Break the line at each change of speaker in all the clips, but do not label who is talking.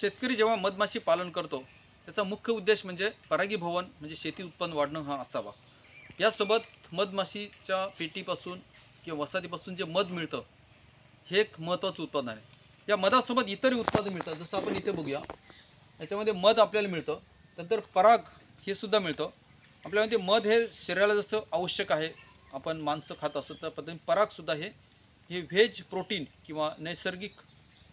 शेतकरी जेव्हा मधमाशी पालन करतो त्याचा मुख्य उद्देश म्हणजे परागीभवन म्हणजे शेती उत्पन्न वाढणं हा असावा. यासोबत मधमाशीच्या पेटीपासून किंवा वसाहतीपासून जे मध मिळतं हे एक महत्त्वाचं उत्पादन आहे. या मधासोबत इतरही उत्पादन मिळतात जसं आपण इथे बघूया. याच्यामध्ये मध आपल्याला मिळतं नंतर पराग हे सुद्धा मिळतं. आपल्यामध्ये मध हे शरीराला जसं आवश्यक आहे आपण माणसं खात असतो त्या पद्धतीने परागसुद्धा हे हे व्हेज प्रोटीन किंवा नैसर्गिक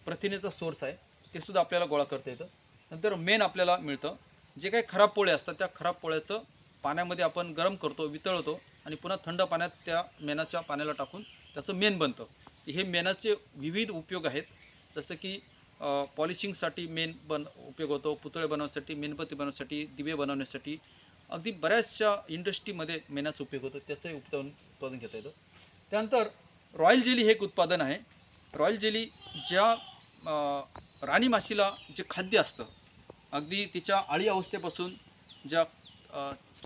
प्रथिनेचा सोर्स आहे. ते सुद्धा आपल्याला गोळा करता येतं. नंतर मेन आपल्याला मिळतं. जे काही खराब पोळे असतात त्या खराब पोळ्याचं पाण्यामध्ये आपण गरम करतो वितळवतो आणि पुन्हा थंड पाण्यात त्या मेणाच्या पाण्याला टाकून त्याचं मेण बनतं. हे मेणाचे विविध उपयोग आहेत. जसं की पॉलिशिंगसाठी मेन बन उपयोग होतो पुतळे बनवण्यासाठी मेणबत्ती बनवण्यासाठी दिवे बनवण्यासाठी. अगदी बऱ्याचशा इंडस्ट्रीमध्ये मेणाचा उपयोग होतो. त्याचंही उत्पादन उत्पादन घेता येतं. त्यानंतर रॉयल जेली हे एक उत्पादन आहे. रॉयल जेली ज्या राणी माशीला जे खाद्य असतं अगदी तिच्या आळी अवस्थेपासून ज्या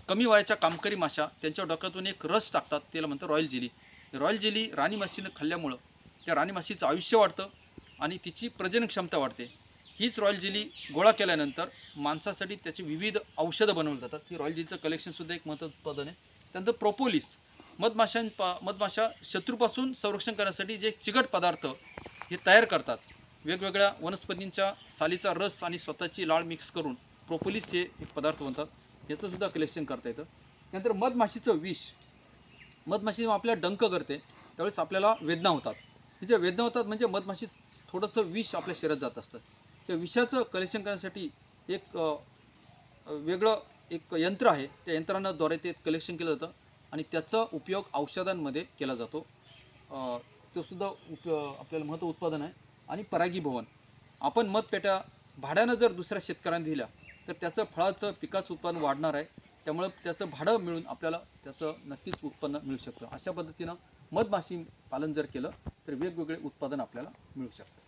कमी वयाच्या कामकरी माशा त्यांच्या डोक्यातून एक रस टाकतात त्याला म्हणतं रॉयल जेली. रॉयल जेली राणी माशीनं खाल्ल्यामुळं त्या राणी माशीचं आयुष्य वाढतं आणि तिची प्रजनन क्षमता वाढते. हीच रॉयल जेली गोळा केल्यानंतर माणसासाठी त्याची विविध औषधं बनवली जातात. ही रॉयल जेलीचं कलेक्शनसुद्धा एक महत्त्वाचं उत्पादन आहे. त्यानंतर प्रोपोलिस मधमाशांपा मधमाशा शत्रूपासून संरक्षण करण्यासाठी जे चिकट पदार्थ हे तयार करतात वेगवेगळ्या वनस्पतींच्या सालीचा रस आणि स्वतःची लाळ मिक्स करून प्रोपोलिस हे एक पदार्थ बनतात याचंसुद्धा कलेक्शन करता येतं. त्यानंतर मधमाशीचं विष. मधमाशी आपल्या डंक करते. त्यावेळेस आपल्याला वेदना होतात. म्हणजे वेदना होतात म्हणजे मधमाशी थोडंसं विष आपल्या शरीरात जात असतं. त्या विषाचं कलेक्शन करण्यासाठी एक वेगळं एक यंत्र आहे. त्या यंत्रांद्वारे ते कलेक्शन केलं जातं आणि त्याचा उपयोग औषधांमध्ये केला जातो. तो सुद्धा उप आपल्याला महत्त्व उत्पादन आहे. आणि परागीभवन आपण मतपेट्या भाड्यानं जर दुसऱ्या शेतकऱ्यांना दिल्या तर त्याचं फळाचं पिकाचं उत्पन्न वाढणार आहे. त्यामुळं त्याचं भाडं मिळून आपल्याला त्याचं नक्कीच उत्पन्न मिळू शकतं. अशा पद्धतीनं मधमाशी पालन जर केलं तर वेगवेगळे उत्पादन आपल्याला मिळू शकतं.